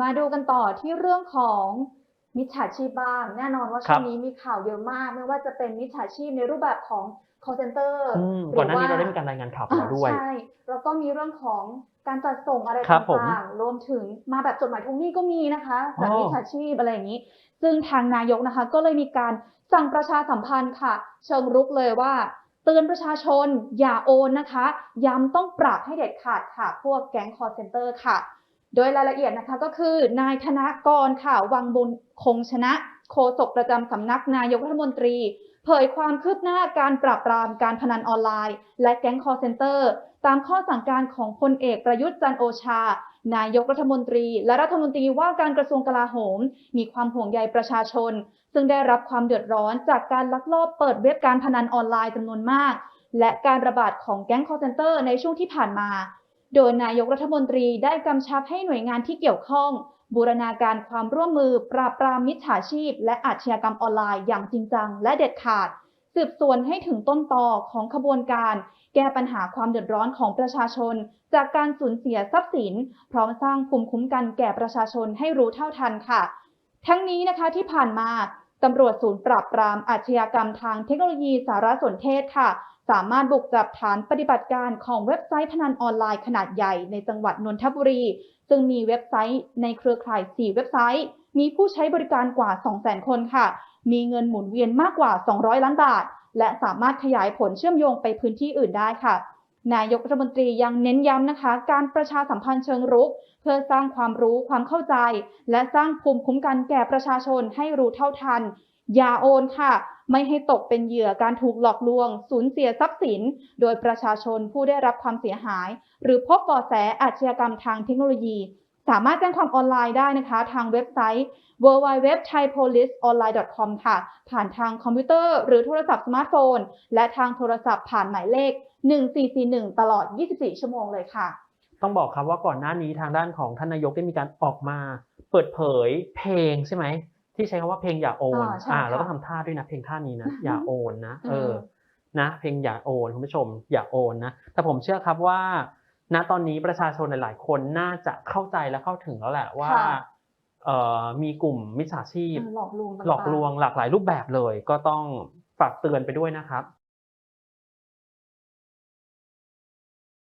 มาดูกันต่อที่เรื่องของมิจฉาชีพบ้าง แน่นอนว่าครัช่วบงนี้มีข่าวเยอะมาก ไม่ว่าจะเป็นมิจฉาชีพในรูปแบบของ call center อืมหรืก่อนหน้านี้ว่เราได้มีการรายงานข่าวไปแล้วด้วยอ่าใช่แล้วก็มีเรื่องของการจัดส่งอะไรครับผมต่างๆรวมถึงมาแบบจดหมายทวงหนี้ก็มีนะคะจากอ๋อมิจฉาชีพอะไรอย่างนี้ ซึ่งทางนายกนะคะ ก็เลยมีการสั่งประชาสัมพันธ์ค่ะ เชิงรุกเลยว่าเตือนประชาชนอย่าโอนนะคะ ย้ำต้องปรับให้เด็ดขาดค่ะ พวกแก๊ง call center ค่ะ โดยรายละเอียดนะคะก็คือนายธนกรค่ะวังบุญคงชนะโฆษกประจำสำนักนายกรัฐมนตรี เผยความคืบหน้าการปราบปรามการพนันออนไลน์ และแก๊ง call center ตามข้อสั่งการของพลเอกประยุทธ์จันโอชา นายกรัฐมนตรี และรัฐมนตรีว่าการกระทรวงกลาโหม มีความห่วงใยประชาชน ซึ่งได้รับความเดือดร้อนจากการลักลอบเปิดเว็บการพนันออนไลน์จำนวนมาก และการระบาดของแก๊ง call center ในช่วงที่ผ่านมา โดยนายกรัฐมนตรีได้กำชับให้หน่วยงานที่เกี่ยวข้อง บูรณาการความร่วมมือปราบปรามมิจฉาชีพ และอาชญากรรมออนไลน์อย่างจริงจังและเด็ดขาด สืบสวนให้ถึงต้นตอของขบวนการ แก้ปัญหาความเดือดร้อนของประชาชน จากการสูญเสียทรัพย์สิน พร้อมสร้างภูมิคุ้มกันแก่ประชาชนให้รู้เท่าทันค่ะ ทั้งนี้นะคะที่ผ่านมา ตำรวจศูนย์ปราบปรามอาชญากรรมทางเทคโนโลยีสารสนเทศค่ะ สามารถบุกจับฐานปฏิบัติการของเว็บไซต์พนันออนไลน์ขนาดใหญ่ในจังหวัดนนทบุรี ซึ่งมีเว็บไซต์ในเครือข่าย 4 เว็บไซต์ มีผู้ใช้บริการกว่า 200,000 คนค่ะ มีเงินหมุนเวียนมากกว่า 200 ล้านบาท และสามารถขยายผลเชื่อมโยงไปพื้นที่อื่นได้ค่ะ นายกรัฐมนตรียังเน้นย้ำนะคะ การประชาสัมพันธ์เชิงรุก เพื่อสร้างความรู้ความเข้าใจ และสร้างภูมิคุ้มกันแก่ประชาชนให้รู้เท่าทัน อย่าโอนค่ะ ไม่ให้ตกเป็นเหยื่อการถูกหลอกลวง สูญเสียทรัพย์สิน โดยประชาชนผู้ได้รับความเสียหาย หรือพบเบาะแสอาชญากรรมทางเทคโนโลยี สามารถแจ้งความออนไลน์ได้นะคะ ทางเว็บไซต์ www.thaipoliceonline.com ค่ะ ผ่านทางคอมพิวเตอร์หรือโทรศัพท์สมาร์ทโฟน และทางโทรศัพท์ผ่านหมายเลข 1441 ตลอด 24 ชั่วโมงเลยค่ะ ต้องบอกครับว่าก่อนหน้านี้ทางด้านของท่านนายกได้มีการออกมาเปิดเผยเพลงใช่ไหม ที่ใช้คำว่าเพลงอย่าโอนอ่าใช่อ่าค่ะเราต้องทำท่าด้วยนะ เพลงท่านี้นะอย่าโอนนะ เออมนะเพลงอย่าโอนคุณผู้ชมอย่าโอนนะแต่ผมเชื่อครับว่า ณตอนนี้ประชาชนหลาย ๆ คนน่าจะเข้าใจและเข้าถึงแล้วแหละว่าค่ะเอ่อมีกลุ่มมิจฉาชีพหลอกลวงต่างๆหลอกลวงหลากหลายรูปแบบเลย ก็ต้องฝากเตือนไปด้วยนะครับ